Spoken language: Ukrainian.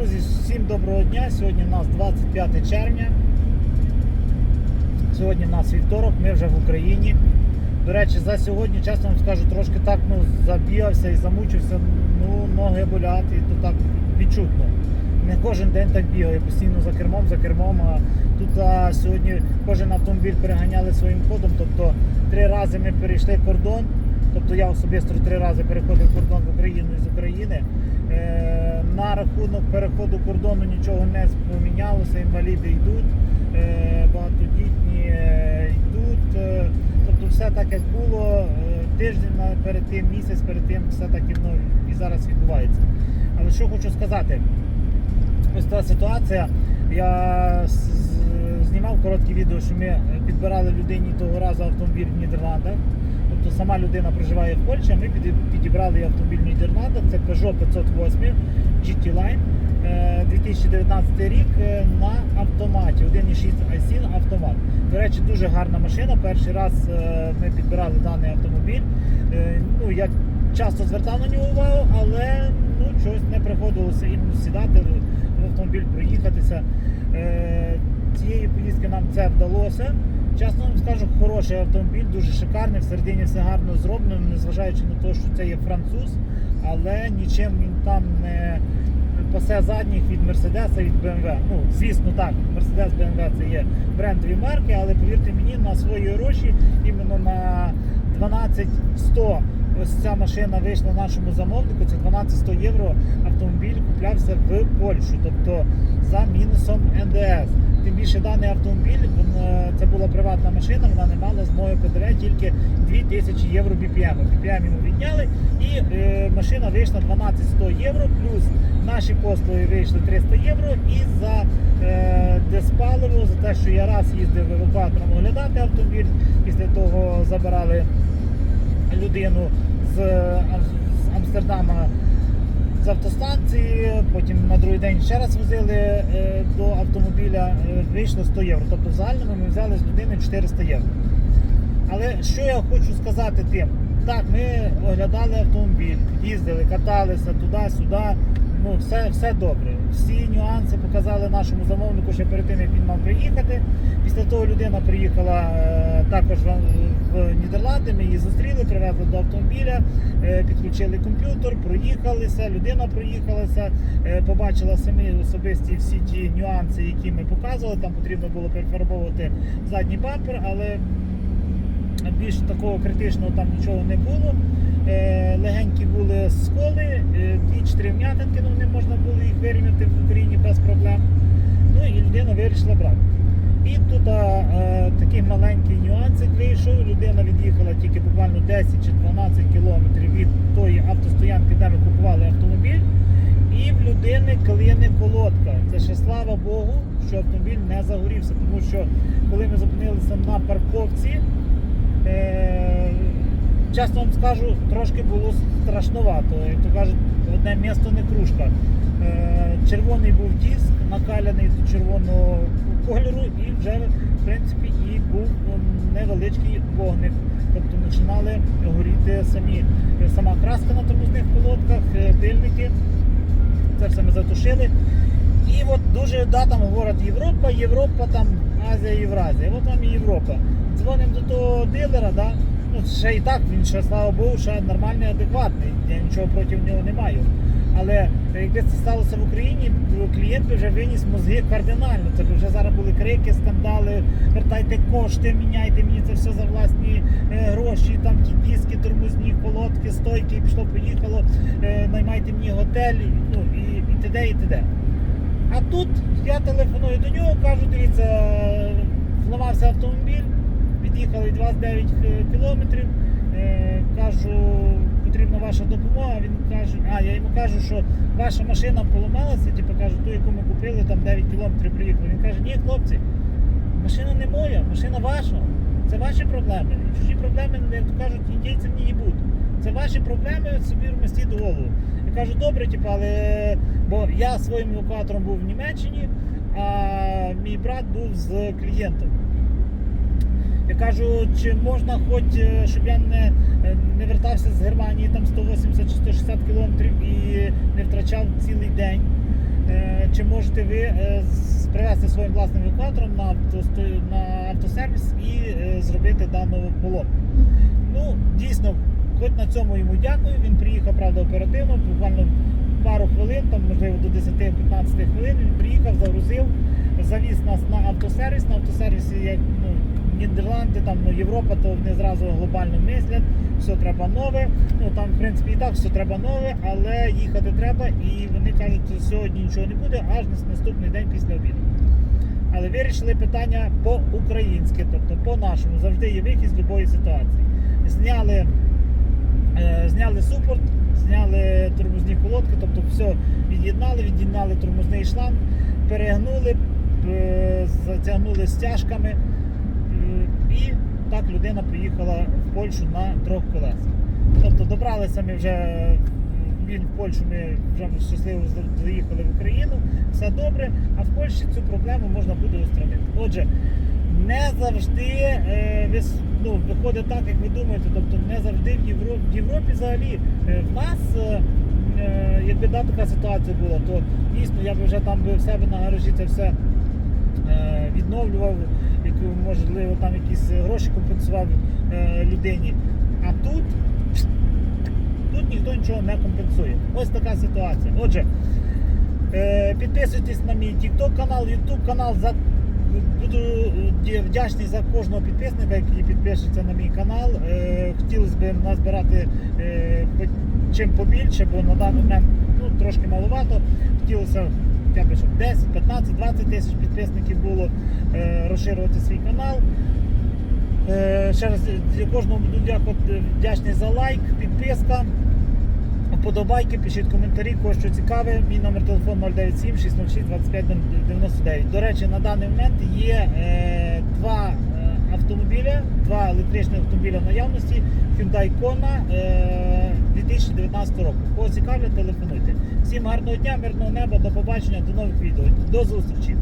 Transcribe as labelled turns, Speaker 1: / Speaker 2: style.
Speaker 1: Друзі, всім доброго дня. Сьогодні у нас 25 червня. Сьогодні у нас вівторок, ми вже в Україні. До речі, за сьогодні, чесно вам скажу, трошки так ну, забігався і замучився, ну, ноги болять, і то так відчутно. Не кожен день так бігаю, постійно за кермом, за кермом. А тут а, сьогодні кожен автомобіль переганяли своїм ходом. Тобто три рази ми перейшли кордон. Тобто я особисто три рази переходив кордон в Україну рахунок переходу кордону нічого не помінялося, інваліди йдуть, е, багатодітні е, йдуть. Е, тобто все так, як було тиждень перед тим, місяць перед тим, все так і, ну, і зараз відбувається. Але що хочу сказати, ось та ситуація. Я знімав коротке відео, що ми підбирали людині того разу автомобіль в Нідерландах. Тобто сама людина проживає в Польщі, а ми піді- підібрали їй автомобіль в Нідерландах. Це Peugeot 508 GT Line. е, 2019 рік е, на автоматі. 1.6 iSIN автомат. До речі, дуже гарна машина. Перший раз е, ми підбирали даний автомобіль. Е, Ну, я часто звертав на нього увагу, але ну, щось не приходилося іменно сідати в автомобіль, проїхатися. Е, Цієї поїздки нам це вдалося. Чесно вам скажу, хороший автомобіль, дуже шикарний, всередині все гарно зроблено, незважаючи на те, що це є француз, але нічим він там не пасе задніх від Мерседеса, від BMW. Ну, звісно, так, Mercedes BMW це є брендові марки, але повірте мені, на свої гроші, іменно на 12100 ось ця машина вийшла нашому замовнику, це 12100 євро автомобіль куплявся в Польщу, тобто за мінусом НДС. Тим більше даний автомобіль, е, це була приватна машина, вона не мала змоги ПДВ тільки 2000 євро BPM. BPM йому відняли і е, машина вийшла 12100 євро, плюс наші послуги вийшли 300 євро і за е, диспаливо, за те, що я раз їздив евакуатором оглядати автомобіль, після того забирали людину з, з Амстердама з автостанції, потім на другий день ще раз возили е, до автомобіля, е, вийшло 100 євро. Тобто в загальному ми взяли з людини 400 євро. Але що я хочу сказати тим? Так, ми оглядали автомобіль, їздили, каталися туди-сюди. Ну, все, все добре. Всі нюанси показали нашому замовнику ще перед тим, як він мав приїхати. Після того людина приїхала е, також в, Нідерланди. Ми її зустріли, привезли до автомобіля, е, підключили комп'ютер, проїхалися, людина проїхалася, е, побачила самі особисті всі ті нюанси, які ми показували. Там потрібно було перефарбовувати задній бампер, але більш такого критичного там нічого не було. Е, легенькі були сколи, е, ну не можна було їх вирівняти в Україні без проблем. Ну і людина вирішила брати. І тут е, такий маленький нюансик вийшов. Людина від'їхала тільки буквально 10 чи 12 кілометрів від тої автостоянки, де ми купували автомобіль. І в людини клине колодка. Це ще слава Богу, що автомобіль не загорівся, тому що коли ми зупинилися на парковці, е, чесно вам скажу, трошки було страшновато. Як то кажуть, одне місто не кружка. Е, червоний був диск, накаляний до червоного кольору, і вже в принципі і був невеличкий вогник. Тобто починали горіти самі е, сама краска на тормозних колодках, е, пильники. Це все ми затушили. І от дуже да, там говорять Європа, Європа, там Азія, Євразія. От вам і Європа. Дзвонимо до того дилера, да? Ну ще і так, він ще, слава Богу, ще нормальний, адекватний. Я нічого проти нього не маю. Але якби це сталося в Україні, клієнт би вже виніс мозги кардинально. Це б вже зараз були крики, скандали, вертайте кошти, міняйте мені це все за власні е, гроші, там ті диски, тормозні, колодки, стойки, пішло, поїхало, е, наймайте мені готель, ну і, і т.д. і т.д. А тут я телефоную до нього, кажу, дивіться, зламався автомобіль, від'їхали від вас 9 кілометрів. Е, кажу, потрібна ваша допомога. Він каже, а я йому кажу, що ваша машина поламалася, типу кажу, ту, яку ми купили, там 9 кілометрів приїхали. Він каже, ні, хлопці, машина не моя, машина ваша. Це ваші проблеми. І чужі проблеми, як то кажуть, індійці не їбуть. Це ваші проблеми собі вмістіть голову. Я кажу, добре, типу, але бо я своїм евакуатором був в Німеччині, а мій брат був з клієнтом. Я кажу, чи можна хоч, е, щоб я не, е, не вертався з Германії там 180 чи 160 кілометрів і не втрачав цілий день. Е, чи можете ви привезти своїм власним евакуатором на, автосто- на автосервіс і зробити дану поломку. Ну, дійсно, хоч на цьому йому дякую. Він приїхав, правда, оперативно, буквально пару хвилин, там, можливо, до 10-15 хвилин. Він приїхав, загрузив, завіз нас на автосервіс. На автосервісі, як ну, Нідерланди, там, ну, Європа, то вони зразу глобально мислять, все треба нове. Ну там, в принципі, і так все треба нове, але їхати треба, і вони кажуть, що сьогодні нічого не буде, аж на наступний день після обіду. Але вирішили питання по-українськи, тобто по-нашому. Завжди є вихід з будь-якої ситуації. Зняли, е, зняли супорт, зняли тормозні колодки, тобто все від'єднали, від'єднали тормозний шланг, перегнули, е, затягнули стяжками. І так людина приїхала в Польщу на трьох колесах. Тобто добралися ми вже. Він в Польщу ми вже щасливо заїхали в Україну, все добре, а в Польщі цю проблему можна буде устранити. Отже, не завжди е, вис- ну, виходить так, як ви думаєте, тобто не завжди в Європі, в Європі взагалі е, в нас, е, е, якби да, така ситуація була, то дійсно я б вже там би в себе на гаражі це все е, відновлював, можливо, там якісь гроші компенсував е, людині. А тут, тут ніхто нічого не компенсує. Ось така ситуація. Отже, е, підписуйтесь на мій TikTok канал, YouTube канал. Буду е, вдячний за кожного підписника, який підпишеться на мій канал. Е, хотілося б назбирати е, чим побільше, бо на даний момент ну, трошки маловато. Хотілося хоча б щоб 10, 15, 20 тисяч підписників було е, розширювати свій канал. Е, ще раз кожному буду дякувати, вдячний за лайк, підписка. Вподобайки, пишіть коментарі, кого що цікаве. Мій номер телефону 097 606 25 99. До речі, на даний момент є е, два е, автомобіля, два електричні автомобіля наявності Hyundai Kona е, 2019 року. Кого цікавлять, телефонуйте. Всім гарного дня, мирного неба, до побачення, до нових відео. До зустрічі!